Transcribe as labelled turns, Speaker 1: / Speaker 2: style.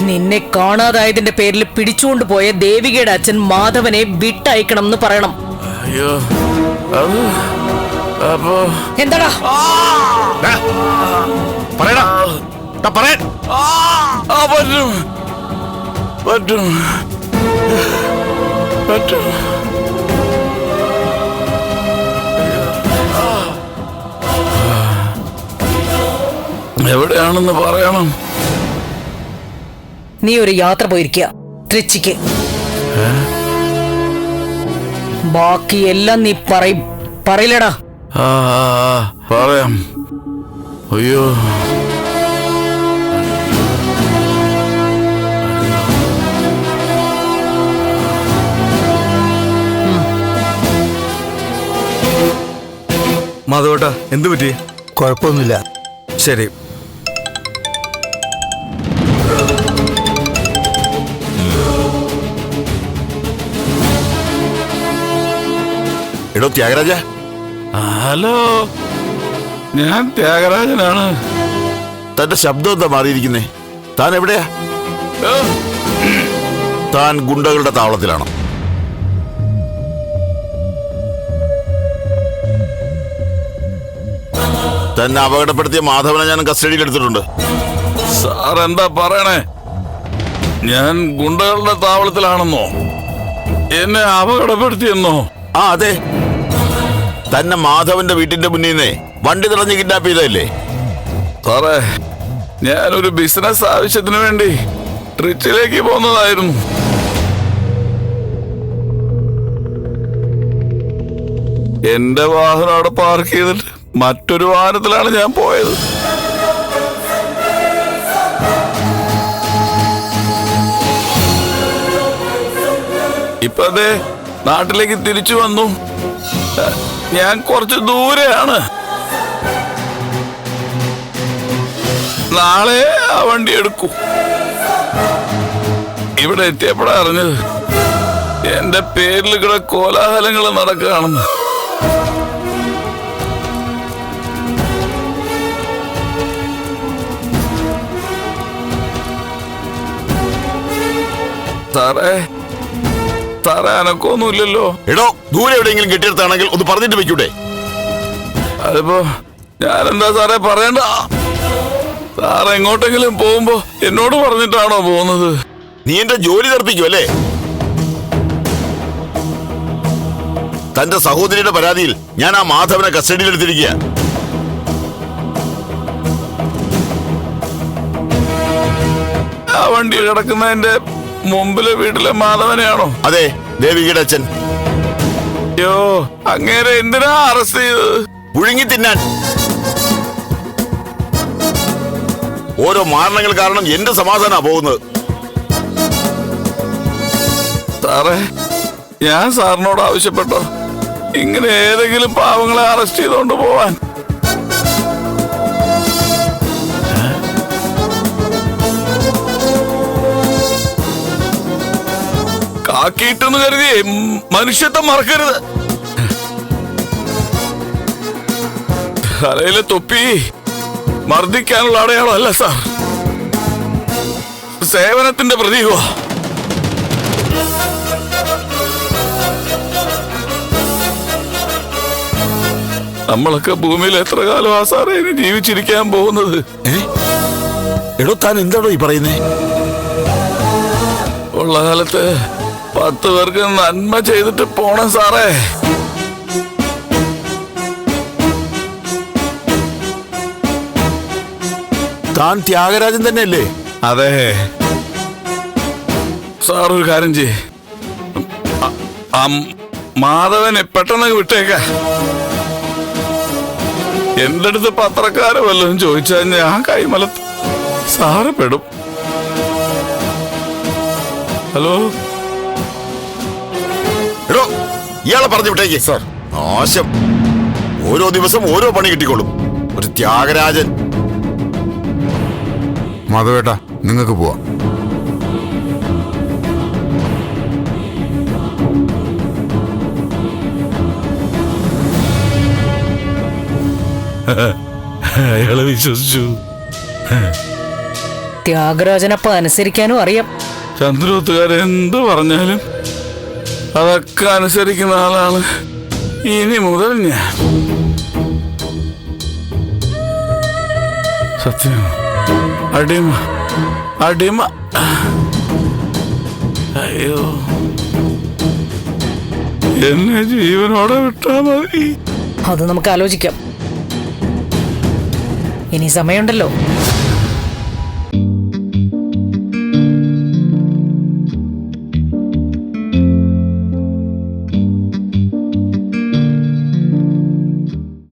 Speaker 1: നിന്നെ കാണാതായതിന്റെ പേരിൽ പിടിച്ചുകൊണ്ട് പോയ ദേവികയുടെ അച്ഛൻ മാധവനെ വിട്ടയക്കണം എന്ന് പറയണം.
Speaker 2: അയ്യോ അപ്പോ
Speaker 1: എന്താടാ?
Speaker 3: ദാ, പറയടാ. ദാ, പറയാൻ.
Speaker 2: ആ! പറ്റും. പറ്റും. പറ്റും. എവിടെയാണെന്ന് പറയണം.
Speaker 1: നീ ഒരു യാത്ര പോയിരിക്കുക. ട്രിച്ചിക്ക് ബാക്കി എല്ലാം നീ പറയും. പറയില്ലടാ.
Speaker 2: പറയാം. അയ്യോ.
Speaker 4: മാധവേട്ടാ എന്തു പറ്റി?
Speaker 5: കുഴപ്പമൊന്നുമില്ല.
Speaker 4: ശരി.
Speaker 3: എടോ ത്യാഗരാജ.
Speaker 2: ഹലോ. ഞാൻ ത്യാഗരാജനാണ്.
Speaker 3: തന്റെ ശബ്ദം എന്താ മാറിയിരിക്കുന്നേ? താൻ എവിടെയാ? താൻ ഗുണ്ടകളുടെ താവളത്തിലാണോ? തന്നെ അപകടപ്പെടുത്തിയ മാധവനെ ഞാൻ കസ്റ്റഡിയിൽ എടുത്തിട്ടുണ്ട്.
Speaker 2: സാർ എന്താ പറയണേ? ഞാൻ ഗുണ്ടകളുടെ താവളത്തിലാണെന്നോ? എന്നെ അപകടപ്പെടുത്തിയെന്നോ?
Speaker 3: ആ അതെ. തന്നെ മാധവന്റെ വീട്ടിന്റെ മുന്നിൽ നിന്ന് വണ്ടി തടഞ്ഞ് കിഡ്നാപ്പ് ചെയ്തല്ലേ
Speaker 2: സാറേ ഞാനൊരു ബിസിനസ് ആവശ്യത്തിന് വേണ്ടി ട്രിച്ചിലേക്ക് പോകുന്നതായിരുന്നു. എന്റെ വാഹനം അവിടെ പാർക്ക് ചെയ്തിട്ട് മറ്റൊരു വാഹനത്തിലാണ് ഞാൻ പോയത്. ഇപ്പൊ നാട്ടിലേക്ക് തിരിച്ചു വന്നു. ഞാൻ കുറച്ച് ദൂരെയാണ്. നാളെ ആ വണ്ടി എടുക്കൂ. ഇവിടെ എത്തിയപ്പോഴാ അറിഞ്ഞത് എന്റെ പേരിൽ ഇവിടെ കോലാഹലങ്ങൾ നടക്കുകയാണെന്ന്. സാറേ സാറേ അനക്കൊന്നുമില്ലല്ലോ
Speaker 3: എടോ ദൂരെ എവിടെയെങ്കിലും കെട്ടിയെടുത്താണെങ്കിൽ ഒന്ന് പറഞ്ഞിട്ട് വെക്കൂടെ?
Speaker 2: അതിപ്പോ ഞാനെന്താ സാറേ പറയണ്ട? സാർ എങ്ങോട്ടെങ്കിലും പോകുമ്പോ എന്നോട് പറഞ്ഞിട്ടാണോ പോകുന്നത്?
Speaker 3: നീ എന്റെ ജോലി തർപ്പിക്കും അല്ലേ? തന്റെ സഹോദരിയുടെ പരാതിയിൽ ഞാൻ ആ മാധവനെ കസ്റ്റഡിയിൽ എടുത്തിരിക്കുക
Speaker 2: ആ വണ്ടി കിടക്കുന്നതിന്റെ മുമ്പിലെ വീട്ടിലെ മാധവനെയാണോ?
Speaker 3: അതെ ദേവികയുടെ അച്ഛൻ.
Speaker 2: അയ്യോ അങ്ങേരെ എന്തിനാ അറസ്റ്റ് ചെയ്തത്?
Speaker 3: പുഴുങ്ങി തിന്നാൻ. ഓരോ മാരണങ്ങൾ കാരണം എന്റെ സമാധാനാ പോകുന്നത്.
Speaker 2: സാറേ ഞാൻ സാറിനോട് ആവശ്യപ്പെട്ടോ? ഇങ്ങനെ ഏതെങ്കിലും പാവങ്ങളെ അറസ്റ്റ് ചെയ്തോണ്ട് പോവാൻ. കാക്കിയിട്ടെന്ന് കരുതി മനുഷ്യത്വം മറക്കരുത്. തലയിലെ തൊപ്പി മർദ്ദിക്കാനുള്ള അടയാളമല്ല സാർ. സേവനത്തിന്റെ പ്രതീകമാ. നമ്മളൊക്കെ ഭൂമിയിൽ എത്ര കാലം ആ സാറേ ഇനി ജീവിച്ചിരിക്കാൻ പോകുന്നത്?
Speaker 3: എടോ താൻ എന്താണോ ഈ പറയുന്നേ?
Speaker 2: ഉള്ള കാലത്ത് പത്ത് പേർക്ക് നന്മ ചെയ്തിട്ട് പോണം സാറേ.
Speaker 3: താൻ ത്യാഗരാജൻ തന്നെയല്ലേ?
Speaker 2: അതെ. സാർ ഒരു കാര്യം ചെയ്യേ. ആ മാധവനെ പെട്ടെന്ന് വിട്ടേക്ക. എന്റെ അടുത്ത് പത്രക്കാരെ വല്ലതും ചോദിച്ചാൽ ഞാൻ കൈമലത്ത് സാറ് പെടും. ഹലോ?
Speaker 3: ഇയാളെ പറഞ്ഞു വിട്ടേക്ക്. സാർ. നാശം ഓരോ ദിവസം ഓരോ പണി കിട്ടിക്കോളും. ഒരു ത്യാഗരാജൻ.
Speaker 5: മാധവേട്ട നിങ്ങൾക്ക് പോവാം.
Speaker 2: അയാളെ വിശ്വസിച്ചു.
Speaker 1: ത്യാഗരാജനപ്പ അനുസരിക്കാനും അറിയാം.
Speaker 2: ചന്ദ്രോത്തുകാരൻ എന്ത് പറഞ്ഞാലും അതൊക്കെ അനുസരിക്കുന്ന ആളാണ്. ഇനി മുതൽ ഞാൻ. സത്യം. അടിമ. അടിമ. അയ്യോ. എന്നെ ജീവനോടെ വിട്ടാ മതി.
Speaker 1: അത് നമുക്ക് ആലോചിക്കാം. ഇനി സമയമുണ്ടല്ലോ.